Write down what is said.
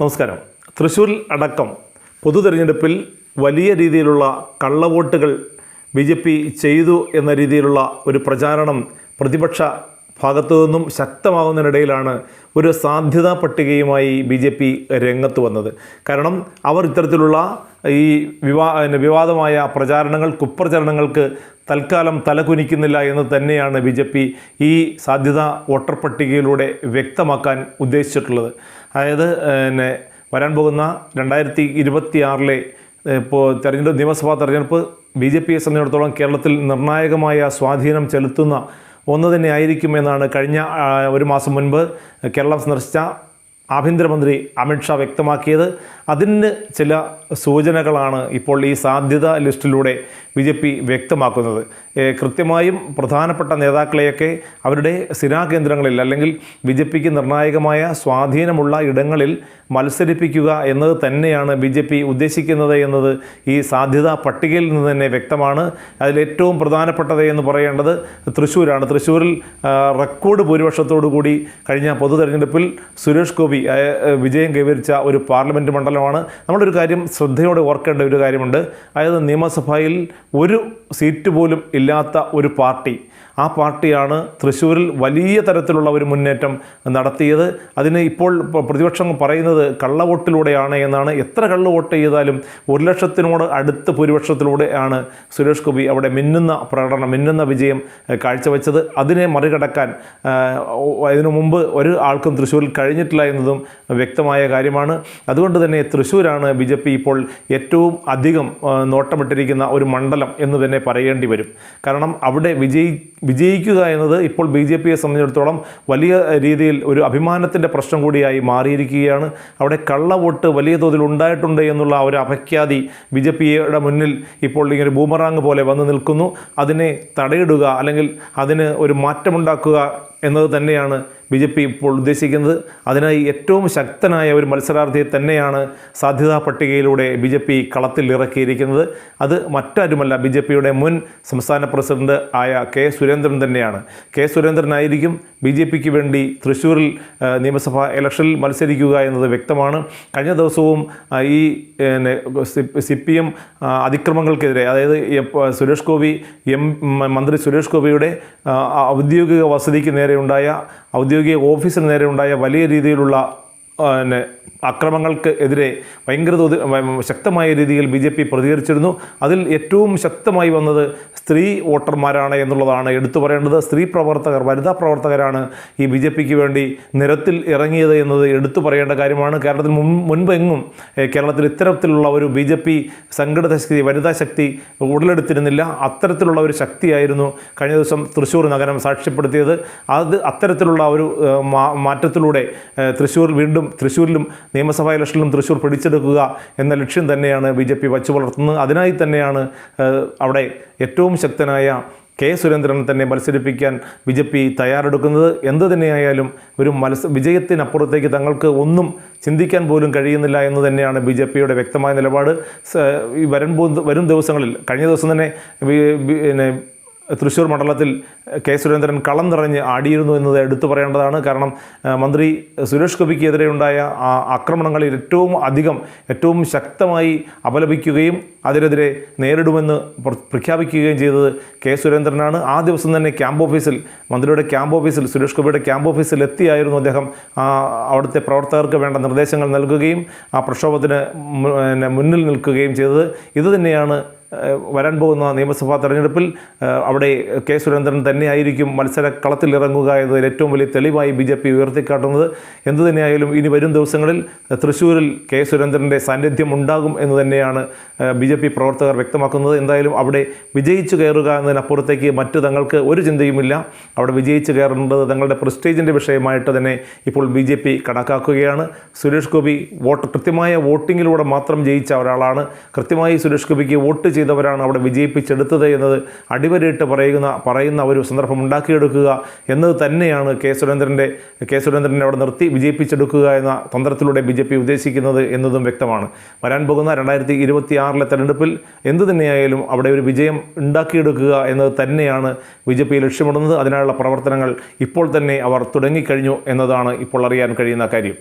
നമസ്കാരം. തൃശ്ശൂരിൽ അടക്കം പൊതു തെരഞ്ഞെടുപ്പിൽ വലിയ രീതിയിലുള്ള കള്ളവോട്ടുകൾ ബി ജെ പി ചെയ്തു എന്ന രീതിയിലുള്ള ഒരു പ്രചാരണം പ്രതിപക്ഷ ഭാഗത്തു നിന്നും ശക്തമാകുന്നതിനിടയിലാണ് ഒരു സാധ്യതാ പട്ടികയുമായി ബി ജെ പി രംഗത്ത് വന്നത്. കാരണം അവർ ഇത്തരത്തിലുള്ള ഈ വിവാ വിവാദമായ പ്രചാരണങ്ങൾ കുപ്രചരണങ്ങൾക്ക് തൽക്കാലം തലകുനിക്കുന്നില്ല എന്ന് തന്നെയാണ് ബി ജെ പി ഈ സാധ്യതാ വോട്ടർ പട്ടികയിലൂടെ വ്യക്തമാക്കാൻ ഉദ്ദേശിച്ചിട്ടുള്ളത്. അതായത് പിന്നെ വരാൻ പോകുന്ന രണ്ടായിരത്തി ഇരുപത്തി ആറിലെ ഇപ്പോൾ തെരഞ്ഞെടുപ്പ് നിയമസഭാ തെരഞ്ഞെടുപ്പ് ബി ജെ പിയെ സംബന്ധിച്ചിടത്തോളം കേരളത്തിൽ നിർണായകമായ സ്വാധീനം ചെലുത്തുന്ന ഒന്ന് തന്നെ ആയിരിക്കുമെന്നാണ് കഴിഞ്ഞ ഒരു മാസം മുൻപ് കേരളം സന്ദർശിച്ച ആഭ്യന്തരമന്ത്രി അമിത്ഷാ വ്യക്തമാക്കിയത്. അതിന് ചില സൂചനകളാണ് ഇപ്പോൾ ഈ സാധ്യത ലിസ്റ്റിലൂടെ ബി ജെ പി വ്യക്തമാക്കുന്നത്. കൃത്യമായും പ്രധാനപ്പെട്ട നേതാക്കളെയൊക്കെ അവരുടെ സ്ഥിരാകേന്ദ്രങ്ങളിൽ അല്ലെങ്കിൽ ബി ജെ പിക്ക് നിർണായകമായ സ്വാധീനമുള്ള ഇടങ്ങളിൽ മത്സരിപ്പിക്കുക എന്നത് തന്നെയാണ് ബി ജെ പി ഉദ്ദേശിക്കുന്നത് എന്നത് ഈ സാധ്യതാ പട്ടികയിൽ നിന്ന് തന്നെ വ്യക്തമാണ്. അതിലേറ്റവും പ്രധാനപ്പെട്ടത് എന്ന് പറയേണ്ടത് തൃശ്ശൂരാണ്. തൃശ്ശൂരിൽ റെക്കോർഡ് ഭൂരിപക്ഷത്തോടു കൂടി കഴിഞ്ഞ പൊതു തെരഞ്ഞെടുപ്പിൽ സുരേഷ് ഗോപി വിജയം കൈവരിച്ച ഒരു പാർലമെന്റ് മണ്ഡലമാണ് നമ്മളൊരു കാര്യം ശ്രദ്ധയോടെ ഓർക്കേണ്ട ഒരു കാര്യമുണ്ട്. അതായത് നിയമസഭയിൽ ഒരു സീറ്റ് പോലും ഇല്ലാത്ത ഒരു പാർട്ടി ആ പാർട്ടിയാണ് തൃശ്ശൂരിൽ വലിയ തരത്തിലുള്ള ഒരു മുന്നേറ്റം നടത്തിയത്. അതിന് ഇപ്പോൾ പ്രതിപക്ഷം പറയുന്നത് കള്ളവോട്ടിലൂടെയാണ് എന്നാണ്. എത്ര കള്ള വോട്ട് ചെയ്താലും ഒരു ലക്ഷത്തിനോട് അടുത്ത ഭൂരിപക്ഷത്തിലൂടെയാണ് സുരേഷ് ഗോപി അവിടെ മിന്നുന്ന പ്രകടനം മിന്നുന്ന വിജയം കാഴ്ചവെച്ചത്. അതിനെ മറികടക്കാൻ അതിനു മുമ്പ് ഒരു ആൾക്കും തൃശ്ശൂരിൽ കഴിഞ്ഞിട്ടില്ല എന്നതും വ്യക്തമായ കാര്യമാണ്. അതുകൊണ്ട് തന്നെ തൃശ്ശൂരാണ് ബി ജെ പി ഇപ്പോൾ ഏറ്റവും അധികം നോട്ടമിട്ടിരിക്കുന്ന ഒരു മണ്ഡലം എന്ന് തന്നെ പറയേണ്ടി വരും. കാരണം അവിടെ വിജയി വിജയിക്കുക എന്നത് ഇപ്പോൾ ബി ജെ പിയെ സംബന്ധിച്ചിടത്തോളം വലിയ രീതിയിൽ ഒരു അഭിമാനത്തിന്റെ പ്രശ്നം കൂടിയായി മാറിയിരിക്കുകയാണ്. അവിടെ കള്ളവോട്ട് വലിയ തോതിൽ ഉണ്ടായിട്ടുണ്ട് എന്നുള്ള ഒരു അപഖ്യാതി ബി ജെ പിയുടെ മുന്നിൽ ഇപ്പോൾ ഇങ്ങനെ ബൂമറാങ് പോലെ വന്ന് നിൽക്കുന്നു. അതിനെ തടയിടുക അല്ലെങ്കിൽ അതിന് ഒരു മാറ്റമുണ്ടാക്കുക എന്നത് തന്നെയാണ് ബി ജെ പി ഇപ്പോൾ ഉദ്ദേശിക്കുന്നത്. അതിനായി ഏറ്റവും ശക്തനായ ഒരു മത്സരാർത്ഥിയെ തന്നെയാണ് സാധ്യതാ പട്ടികയിലൂടെ ബി ജെ പി കളത്തിൽ ഇറക്കിയിരിക്കുന്നത്. അത് മറ്റാരുമല്ല ബി ജെ പിയുടെ മുൻ സംസ്ഥാന പ്രസിഡന്റ് ആയ കെ സുരേന്ദ്രൻ തന്നെയാണ്. കെ സുരേന്ദ്രനായിരിക്കും ബി ജെ പിക്ക് വേണ്ടി തൃശ്ശൂരിൽ നിയമസഭാ ഇലക്ഷനിൽ മത്സരിക്കുക എന്നത് വ്യക്തമാണ്. കഴിഞ്ഞ ദിവസവും ഈ സി പി എം അതിക്രമങ്ങൾക്കെതിരെ അതായത് സുരേഷ് ഗോപി എം മന്ത്രി സുരേഷ് ഗോപിയുടെ ഔദ്യോഗിക വസതിക്ക് നേരെയുണ്ടായ ഔദ്യോഗിക ഓഫീസിന് നേരെയുണ്ടായ വലിയ രീതിയിലുള്ള പിന്നെ അക്രമങ്ങൾക്ക് എതിരെ ഭയങ്കര തോതിൽ ശക്തമായ രീതിയിൽ ബി ജെ പി പ്രതികരിച്ചിരുന്നു. അതിൽ ഏറ്റവും ശക്തമായി വന്നത് സ്ത്രീ വോട്ടർമാരാണ് എന്നുള്ളതാണ്. എടുത്തു പറയേണ്ടത് സ്ത്രീ പ്രവർത്തകർ വനിതാ പ്രവർത്തകരാണ് ഈ ബി ജെ പിക്ക് വേണ്ടി നിരത്തിൽ ഇറങ്ങിയത് എന്നത് എടുത്തു പറയേണ്ട കാര്യമാണ്. കേരളത്തിൽ മുൻ മുൻപെങ്ങും കേരളത്തിൽ ഇത്തരത്തിലുള്ള ഒരു ബി ജെ പി സംഘടിത ശക്തി വനിതാ ശക്തി ഉടലെടുത്തിരുന്നില്ല. അത്തരത്തിലുള്ള ഒരു ശക്തിയായിരുന്നു കഴിഞ്ഞ ദിവസം തൃശ്ശൂർ നഗരം സാക്ഷ്യപ്പെടുത്തിയത്. അത് അത്തരത്തിലുള്ള ഒരു മാറ്റത്തിലൂടെ തൃശ്ശൂർ വീണ്ടും തൃശ്ശൂരിലും നിയമസഭാ ഇലക്ഷനിലും തൃശ്ശൂർ പിടിച്ചെടുക്കുക എന്ന ലക്ഷ്യം തന്നെയാണ് ബി ജെ പി വച്ചു പുലർത്തുന്നത് അതിനായി തന്നെയാണ് അവിടെ ഏറ്റവും ശക്തനായ കെ സുരേന്ദ്രനെ തന്നെ മത്സരിപ്പിക്കാൻ ബി ജെ പി തയ്യാറെടുക്കുന്നത്. എന്ത് തന്നെയായാലും ഒരു മത്സ വിജയത്തിനപ്പുറത്തേക്ക് തങ്ങൾക്ക് ഒന്നും ചിന്തിക്കാൻ പോലും കഴിയുന്നില്ല എന്ന് തന്നെയാണ് ബി ജെ പിയുടെ വ്യക്തമായ നിലപാട്. ഈ വരും വരും ദിവസങ്ങളിൽ കഴിഞ്ഞ ദിവസം തന്നെ തൃശ്ശൂർ മണ്ഡലത്തിൽ കെ സുരേന്ദ്രൻ കളം നിറഞ്ഞ് ആടിയിരുന്നു എന്നത് എടുത്തു പറയേണ്ടതാണ്. കാരണം മന്ത്രി സുരേഷ് ഗോപിക്കെതിരെയുണ്ടായ ആ ആക്രമണങ്ങളിൽ ഏറ്റവും അധികം ഏറ്റവും ശക്തമായി അപലപിക്കുകയും അതിനെതിരെ നേരിടുമെന്ന് പ്രഖ്യാപിക്കുകയും ചെയ്തത് കെ സുരേന്ദ്രനാണ്. ആ ദിവസം തന്നെ ക്യാമ്പ് ഓഫീസിൽ മന്ത്രിയുടെ ക്യാമ്പ് ഓഫീസിൽ സുരേഷ് ഗോപിയുടെ ക്യാമ്പ് ഓഫീസിൽ എത്തിയായിരുന്നു അദ്ദേഹം. അവിടുത്തെ പ്രവർത്തകർക്ക് വേണ്ട നിർദ്ദേശങ്ങൾ നൽകുകയും ആ പ്രക്ഷോഭത്തിന് മുന്നിൽ നിൽക്കുകയും ചെയ്തത്. ഇത് തന്നെയാണ് വരാൻ പോകുന്ന നിയമസഭാ തെരഞ്ഞെടുപ്പിൽ അവിടെ കെ സുരേന്ദ്രൻ തന്നെയായിരിക്കും മത്സര കളത്തിൽ ഇറങ്ങുക എന്നതിൽ ഏറ്റവും വലിയ തെളിവായി ബി ജെ പി ഉയർത്തിക്കാട്ടുന്നത്. എന്തു തന്നെയായാലും ഇനി വരും ദിവസങ്ങളിൽ തൃശ്ശൂരിൽ കെ സുരേന്ദ്രന്റെ സാന്നിധ്യം ഉണ്ടാകും എന്ന് തന്നെയാണ് ബി ജെ പി പ്രവർത്തകർ വ്യക്തമാക്കുന്നത്. എന്തായാലും അവിടെ വിജയിച്ചു കയറുക എന്നതിനപ്പുറത്തേക്ക് മറ്റു തങ്ങൾക്ക് ഒരു ചിന്തയുമില്ല. അവിടെ വിജയിച്ചു കയറേണ്ടത് തങ്ങളുടെ പ്രസ്റ്റേജിന്റെ വിഷയമായിട്ട് തന്നെ ഇപ്പോൾ ബി ജെ പി കണക്കാക്കുകയാണ്. സുരേഷ് ഗോപി വോട്ട് കൃത്യമായ വോട്ടിങ്ങിലൂടെ മാത്രം ജയിച്ച ഒരാളാണ്. കൃത്യമായി സുരേഷ് ഗോപിക്ക് വോട്ട് ചെയ്തവരാണ് അവിടെ വിജയിപ്പിച്ചെടുത്തത് എന്നത് അടിവരയിട്ട് പറയുന്ന പറയുന്ന ഒരു സന്ദർഭം ഉണ്ടാക്കിയെടുക്കുക എന്നത് തന്നെയാണ് കെ സുരേന്ദ്രന്റെ കെ സുരേന്ദ്രനെ അവിടെ നിർത്തി വിജയിപ്പിച്ചെടുക്കുക എന്ന തന്ത്രത്തിലൂടെ ബി ജെ പി ഉദ്ദേശിക്കുന്നത് എന്നതും വ്യക്തമാണ്. വരാൻ പോകുന്ന രണ്ടായിരത്തി ഇരുപത്തി ആറിലെ തെരഞ്ഞെടുപ്പിൽ എന്തു തന്നെയായാലും അവിടെ ഒരു വിജയം ഉണ്ടാക്കിയെടുക്കുക എന്നത് തന്നെയാണ് ബി ജെ പി ലക്ഷ്യമിടുന്നത്. അതിനായുള്ള പ്രവർത്തനങ്ങൾ ഇപ്പോൾ തന്നെ അവർ തുടങ്ങിക്കഴിഞ്ഞു എന്നതാണ് ഇപ്പോൾ അറിയാൻ കഴിയുന്ന കാര്യം.